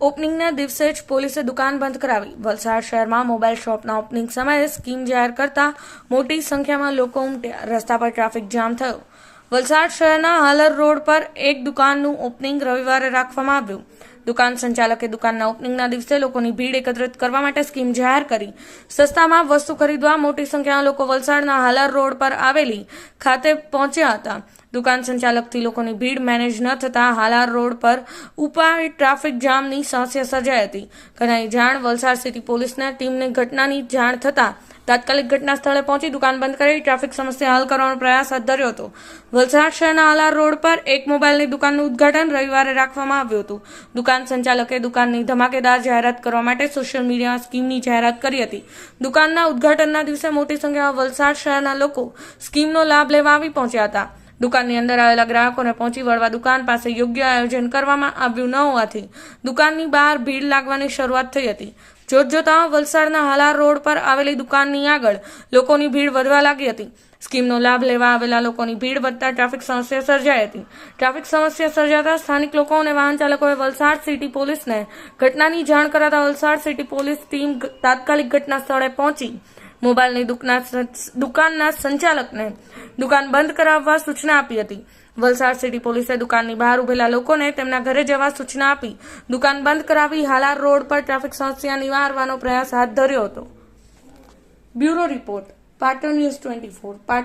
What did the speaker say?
ઓપનિંગના દિવસે જ પોલીસે દુકાન બંધ કરાવી. વલસાડ શહેરમાં મોબાઈલ શોપના ઓપનિંગ સમયે સ્કીમ જાહેર કરતા મોટી સંખ્યામાં લોકો ઉમટ્યા. રસ્તા પર ટ્રાફિક જામ થયો. વલસાડ શહેરના હાલર રોડ પર એક દુકાનનું ઓપનિંગ રવિવારે રાખવામાં આવ્યું. દુકાન સંચાલકે દુકાનના ઓપનિંગના દિવસે લોકોની ભીડ એકત્રિત કરવા માટે સ્કીમ જાહેર કરી. સસ્તામાં વસ્તુ ખરીદવા મોટી સંખ્યામાં લોકો વલસાડના હાલાર રોડ પર આવેલી ખાતે પહોંચ્યા હતા. દુકાન સંચાલકથી લોકોની ભીડ મેનેજ ન થતા હાલાર રોડ પર ઉપાય ટ્રાફિક જામની સમસ્યા સર્જાઈ હતી. ઘટનાની જાણ વલસાડ સિટી પોલીસના ટીમને ઘટનાની જાણ થતા તાત્કાલિક ઘટના સ્થળે પહોંચી દુકાન બંધ કરી ટ્રાફિક સમસ્યા હલ કરવાનો પ્રયાસ હાથ ધર્યો હતો. વલસાડ શહેરના હાલાર રોડ પર એક મોબાઈલની દુકાનનું ઉદ્ઘાટન રવિવારે રાખવામાં આવ્યું હતું. દુકાન સંચાલકે દુકાનની ધમાકેદાર જાહેરાત કરવા માટે સોશિયલ મીડિયા સ્કીમની જાહેરાત કરી હતી. દુકાનના ઉદ્ઘાટનના દિવસે મોટી સંખ્યામાં વલસાડ શહેરના લોકો સ્કીમનો લાભ લેવા આવી પહોંચ્યા હતા. દુકાનની અંદર આવેલા ગ્રાહકોને પહોંચી વળવા દુકાન પાસે યોગ્ય આયોજન કરવામાં આવ્યું ન હોવાથી દુકાનની બહાર ભીડ લાગવાની શરૂઆત થઈ હતી. જોતજોતા વલસાડના હાલાર રોડ પર આવેલી દુકાનની આગળ લોકોની ભીડ વધવા લાગી હતી. સ્કીમનો લાભ લેવા આવેલા લોકોની ભીડ વધતા ટ્રાફિક સમસ્યા સર્જાઈ હતી. ટ્રાફિક સમસ્યા સર્જાતા સ્થાનિક લોકો અને વાહન ચાલકોએ વલસાડ સિટી પોલીસને ઘટનાની જાણ કરાતા વલસાડ સિટી પોલીસ ટીમ તાત્કાલિક ઘટના સ્થળે પહોંચી. મોબાઈલની દુકના- દુકાનના સંચાલકને દુકાન બંધ કરાવવા સૂચના આપી હતી. વલસાડ સિટી પોલીસે દુકાનની બહાર ઉભેલા લોકોને તેમના ઘરે જવા સૂચના આપી. દુકાન બંધ કરાવી હાલાર રોડ પર ટ્રાફિક સમસ્યા નિવારવાનો પ્રયાસ હાથ ધર્યો હતો. Bureau report. Patan news twenty four